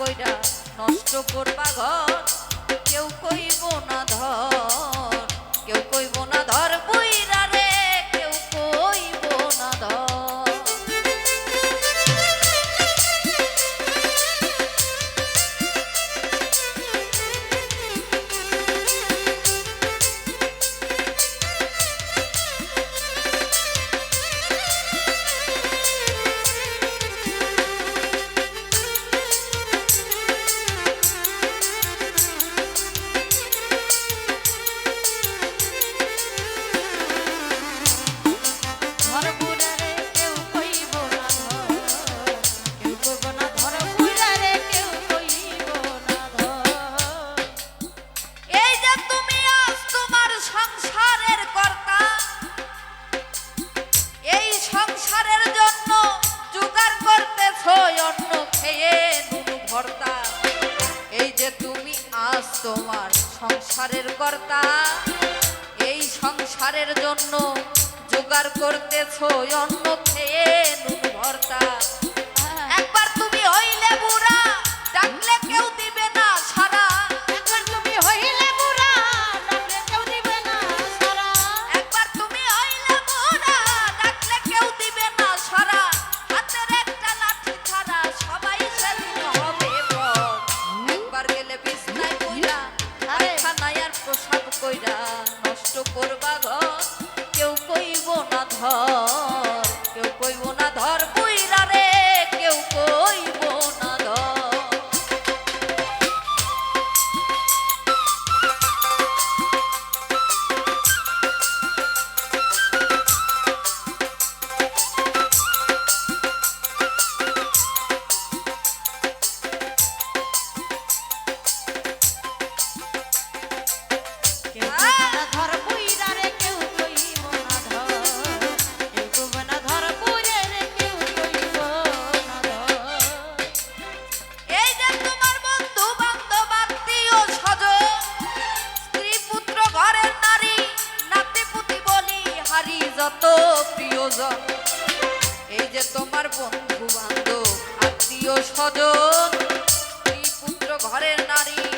কইরা নষ্ট করবা ঘর কেউ কইব না তোমার সংসারের কর্তা। এই সংসারের জন্য জোগাড় করতেছ অন্য খেয়ে নুন ভর্তা। নষ্ট করবা ঘর কেউ কইব না ধর যত প্রিয়জন এই যে তোমার বন্ধু বান্ধব আত্মীয় স্বজন পুত্র ঘরের নারী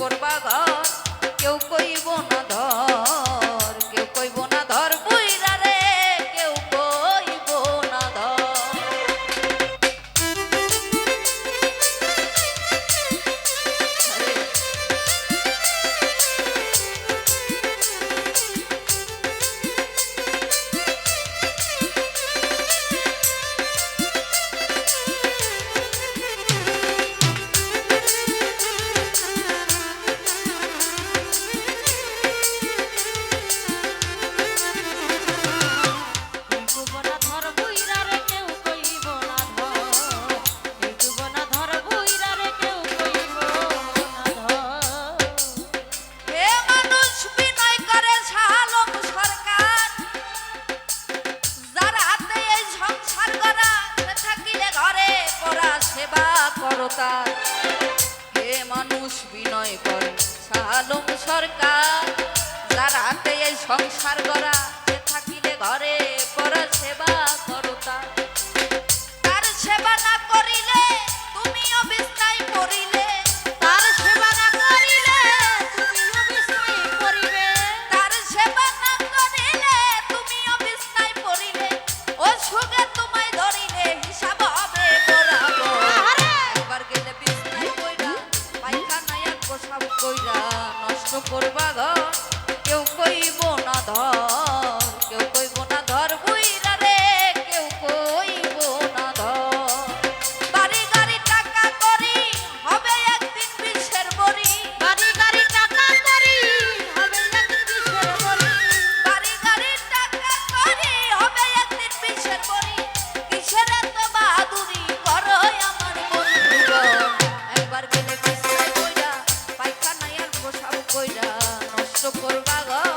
করবা পাতাল হে মানুষ বিনয় করে সালম সরকার। হাতে এই সংসার করা সে থাকিলে ঘরে পর সেবা কইরা নষ্ট করবা ঘর কেউ কইব না ধর। পাগল